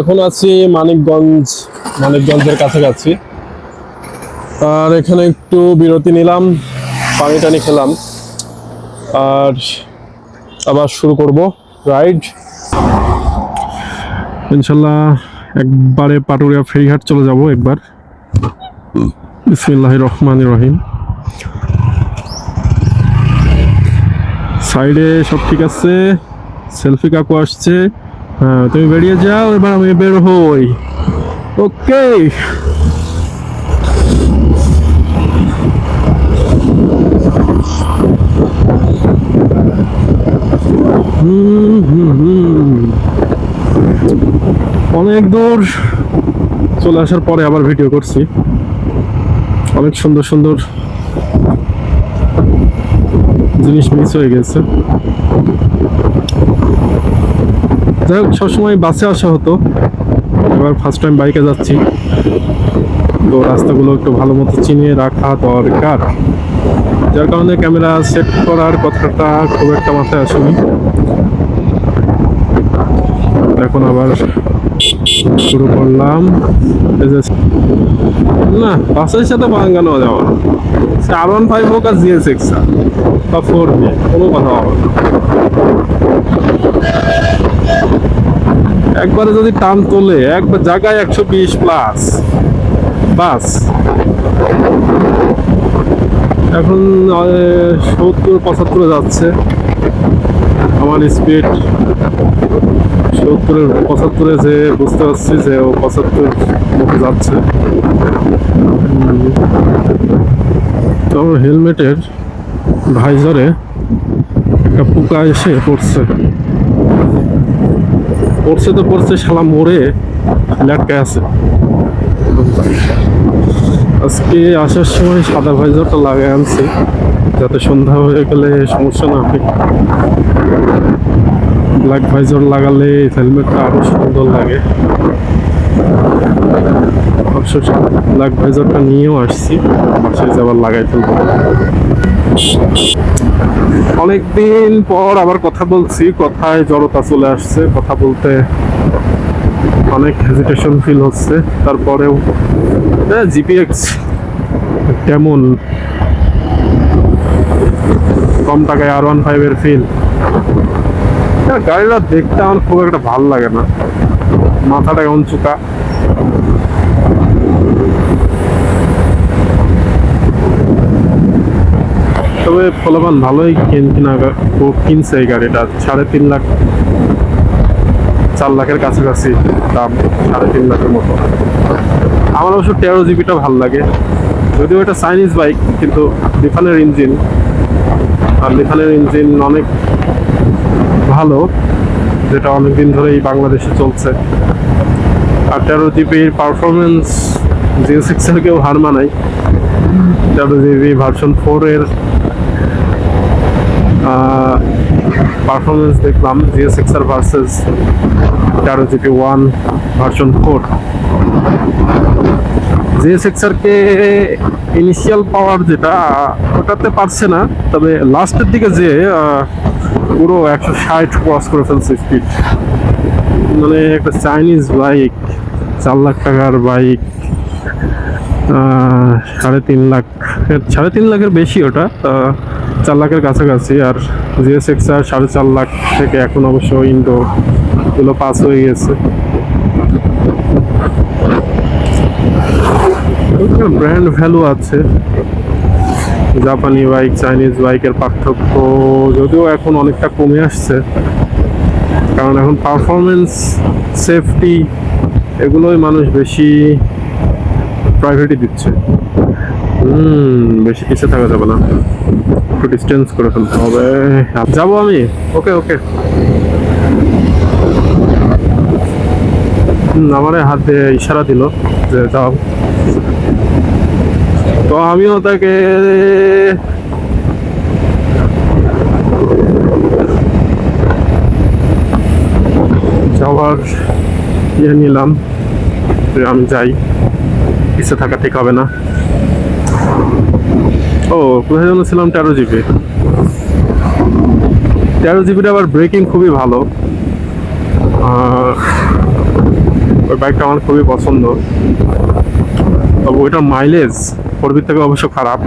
এখন আছি মানিকগঞ্জ, মানিকগঞ্জের কাছাকাছি। আর এখানে একটু বিরতি নিলাম পানি টানি খেলাম। আর আবার শুরু করব, রাইড। ইনশাল্লাহ একবারে পাটুরিয়া ফেরিঘাট চলে যাব একবার। বিসমিল্লাহ রহমান রহিম। সাইডে সব ঠিক আছে, সেলফি কাকু আসছে। হ্যাঁ তুমি বেরিয়ে যাও, এবার আমি বের হই। ওকে। অনেক দূর। চলে আসার পরে আবার ভিডিও করছি। অনেক সুন্দর সুন্দর জিনিস মিস হয়ে গেছে। যাই হোক, সবসময় বাসে আসা হতো। এবার ফার্স্ট টাইম বাইকে যাচ্ছি। তো রাস্তাগুলো একটু ভালো মতো চিনিয়ে রাখা দরকার। যার কারণে ক্যামেরা সেট করার কথাটা খুব একটা মাথায় আসেনি। এখন আবার শুরু করলাম। না, বাসের সাথে বাঙ্গানো যাওয়া আর ওয়ান ফাইভ হোক আর জিএস এক্স বা ফোর কোনো কথা হবে না। একবারে যদি টান তোলে, একবার জায়গায় একশো বিশ প্লাস বাস। এখন সত্তর, পঁচাত্তরে যাচ্ছে। আমার স্পিড সত্তরের, পঁচাত্তরে যে বুঝতে পারছি যে ও পঁচাত্তর মতো যাচ্ছে। তো হেলমেটের ভাইজারে একটা পোকা এসে পড়ছে। পড়ছে তো পড়ছে, শালা মরে ল্যাটকায় আছে। আজকে আসার সময় সাদা ভাইজারটা লাগাই আনছি, যাতে সন্ধ্যা হয়ে গেলে সমস্যা না হয়। ব্ল্যাক ভাইজার লাগালে হেলমেটটা আরও সুন্দর লাগে। ব্ল্যাক ভাইজারটা নিয়েও আসছি, বাসায় যে আবার লাগাই ফেলব। অনেকদিন পর আবার কথা বলছি, কথায় জড়তা চলে আসছে, কথা বলতে অনেক হেজিটেশন ফিল হচ্ছে। তারপরেও জিপিএক্স কেমন? কম টাকায় আর ওয়ান ফাইভের ফিল গাড়িটা দেখতে আমার খুব একটা ভালো লাগে না। মাথাটা চুকা ফলবান ভালোই কিন ও কিনছে এই গাড়িটা। সাড়ে তিন লাখ, চার লাখের কাছাকাছি দাম, সাড়ে তিন লাখের মতো। আমার অবশ্য তেরো জিবিটা ভালো লাগে। যদিও এটা চাইনিজ বাইক কিন্তু লিফানের ইঞ্জিন আর লিফানের ইঞ্জিন অনেক ভালো, যেটা অনেকদিন ধরেই বাংলাদেশে চলছে। আর তেরো জিবির পারফরমেন্স জিও সিক্সের কেউ হার মানায়। তেরো জিবি ভার্সন ফোর এর পারফরমেন্স দেখলাম জিও সিক্স আর ভার্সেস তেরো GB one version four GS six কে ইনিশিয়াল পাওয়ার যেটা, ওটাতে পারছে না, তবে লাস্টের দিকে যে পুরো একশো ষাট ক্রস করে ফেলছে স্পিড মানে একটা চাইনিজ বাইক চার লাখ টাকার বাইক সাড়ে তিন লাখ সাড়ে তিন লাখের বেশি ওটা চার লাখের কাছাকাছি। আর জিএস এক্স আর সাড়ে চার লাখ থেকে এখন অবশ্য ইন্ডো গুলো পাস হয়ে গেছে। ব্র্যান্ড ভ্যালু আছে। জাপানি বাইক চাইনিজ বাইকের পার্থক্য যদিও এখন অনেকটা কমে আসছে। কারণ এখন পারফরমেন্স সেফটি এগুলোই মানুষ বেশি প্রাইভেটই দিচ্ছে। হুম বেশি পিছিয়ে থাকা যাবে না। একটু ডিস্টেন্স করে ফেলতে হবে। যাব আমি? ওকে ওকে আমারে হাতে ইশারা দিল যে যাও। তো আমিও তাকে যাওয়ার ইয়ে নিলাম। আমি যাই। পিছিয়ে থাকা ঠিক হবে না। ও, কোথায় যেন ছিলাম তেরো জিবি তেরো জিবির আবার ব্রেকিং খুবই ভালো। ওই বাইকটা আমার খুবই পছন্দ। তবে ওইটার মাইলেজ ফোরবির থেকে অবশ্য খারাপ।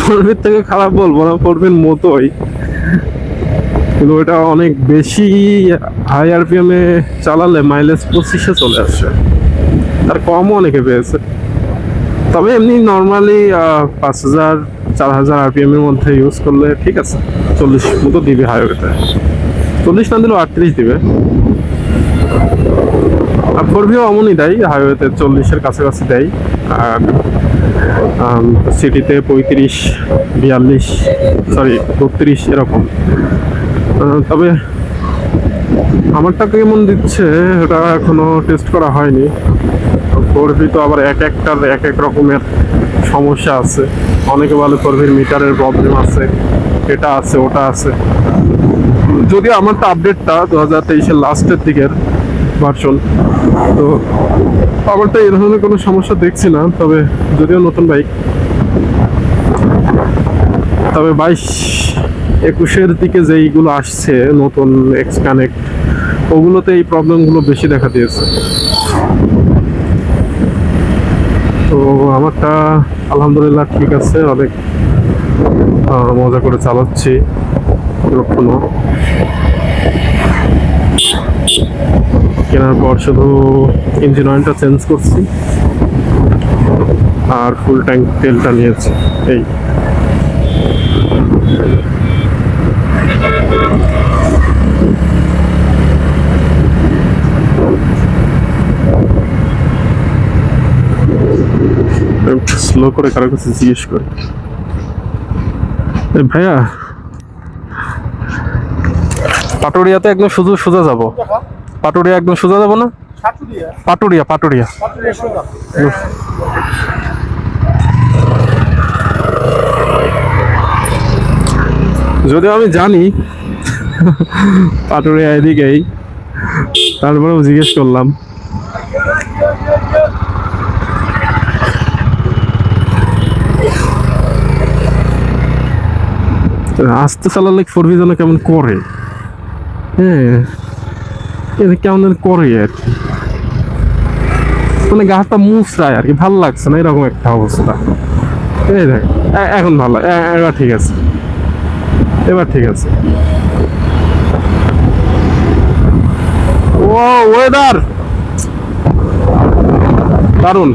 ফোরবির থেকে খারাপ বলব না ফোরবির মতোই। কিন্তু ওটা অনেক বেশি হাই আরপিএম চালালে মাইলেজ পঁচিশে চলে আসে। আর কমও অনেকে পেয়েছে। তবে এমনি নর্মালি পাঁচ হাজার, চার হাজার আরপিএম এর মধ্যে ইউজ করলে ঠিক আছে। চল্লিশ মতো দিবে হাইওয়েতে চল্লিশ না দিলেও আটত্রিশ দিবে। আর ফোরভিও অমনই দেয় হাইওয়েতে চল্লিশের কাছাকাছি দেয়। আর সিটিতে পঁয়ত্রিশ, বিয়াল্লিশ সরি বত্রিশ এরকম। তবে আমারটা কেমন দিচ্ছে এটা এখনও টেস্ট করা হয়নি। ফোরভি তো আবার এক একটার এক এক রকমের সমস্যা আছে। অনেকে বলে ফোরভির মিটারের প্রবলেম আছে, এটা আছে, ওটা আছে। যদিও আমারটা আপডেটটা দু হাজার তেইশের লাস্টের দিকের ভার্সন তো আমারটা এই ধরনের কোনো সমস্যা দেখছি না, তবে যদিও নতুন বাইক তবে বাইশ একুশের দিকে যেইগুলো আসছে, নতুন এক্স কানেক্ট ওগুলোতে এই প্রবলেমগুলো বেশি দেখা দিয়েছে তো আমারটা আলহামদুলিল্লাহ ঠিক আছে, অনেক মজা করে চালাচ্ছি এখনও কেনার পর শুধু ইঞ্জিন অয়েলটা চেঞ্জ করছি, আর ফুল ট্যাঙ্ক তেলটা নিয়েছি, এই। স্লো করে কারও কাছে জিজ্ঞেস করে। ভাইয়া পাটুরিয়াতে একদম শুধু সোজা যাব। পাটুরিয়া একদম সোজা যাব না? পাটুরিয়া পাটুরিয়া। যদিও আমি জানি পাটুরিয়া এদিকেই তারপরেও জিজ্ঞেস করলাম। আস্তে চালালে ফোর যেন কেমন করে? হ্যাঁ কেমন করে আর কি। মানে গাছটা মুচড়ায় আর কি ভালো লাগছে না এরকম একটা অবস্থা। এই দেখ এখন ভালো এবার ঠিক আছে। এবার ঠিক আছে। ও ওয়েদার দারুণ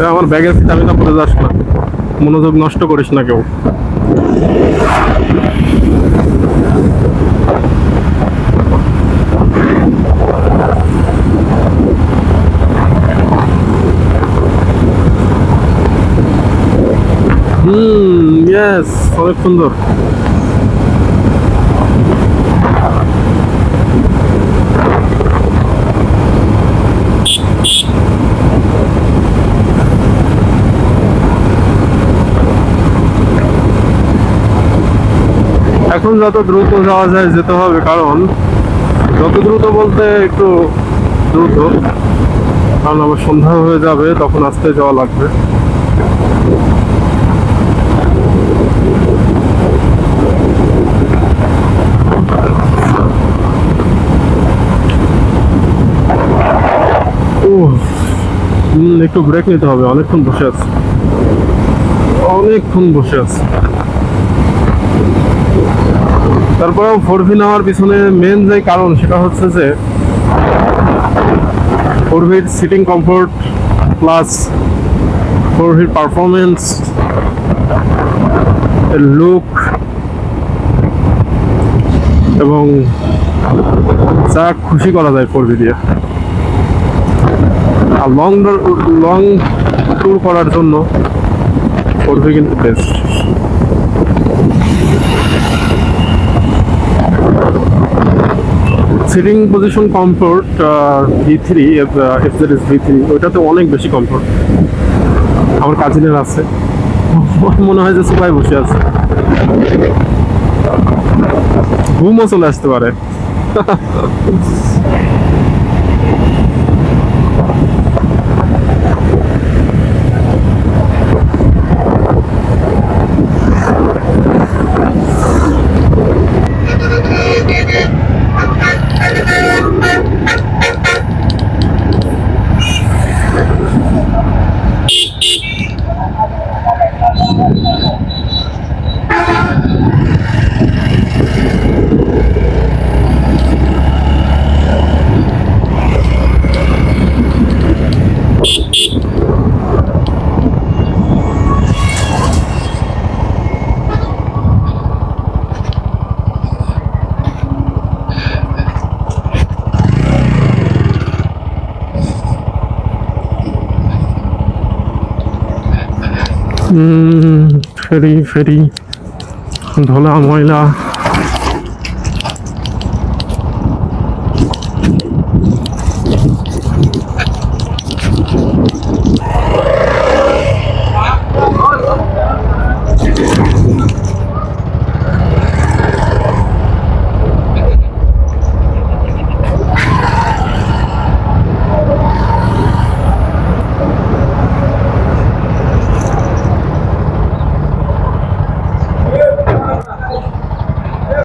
এ, আমার ব্যাগের চাবিটা পড়ে যাস না মনোযোগ নষ্ট করিস না কেউ। হুম ইয়েস অনেক সুন্দর। এখন যত দ্রুত যাওয়া যায় যেতে হবে, কারণ যত দ্রুত বলতে একটু দ্রুত, কারণ আবার সন্ধ্যা হয়ে যাবে, তখন আসতে যাওয়া লাগবে। একটু ব্রেক নিতে হবে, অনেকক্ষণ বসে আছে। অনেকক্ষণ বসে আছে। তারপরেও ফোর ভি নেওয়ার পিছনে মেন যে কারণ সেটা হচ্ছে যে ফোর ভির সিটিং কমফোর্ট প্লাস ফোর ভির পারফরমেন্স লুক এবং যা খুশি করা যায় ফোর ভি দিয়ে আর লং লং ট্যুর করার জন্য ফোর ভি কিন্তু best seating position comfort V three F Z S V three ওইটাতে অনেক বেশি কমফোর্ট। আমার কাজিনের আছে। মনে হয় যে সবাই বসে আছে। ঘুমও চলে আসতে পারে। ফেরি ফেরি ধোলা ময়লা।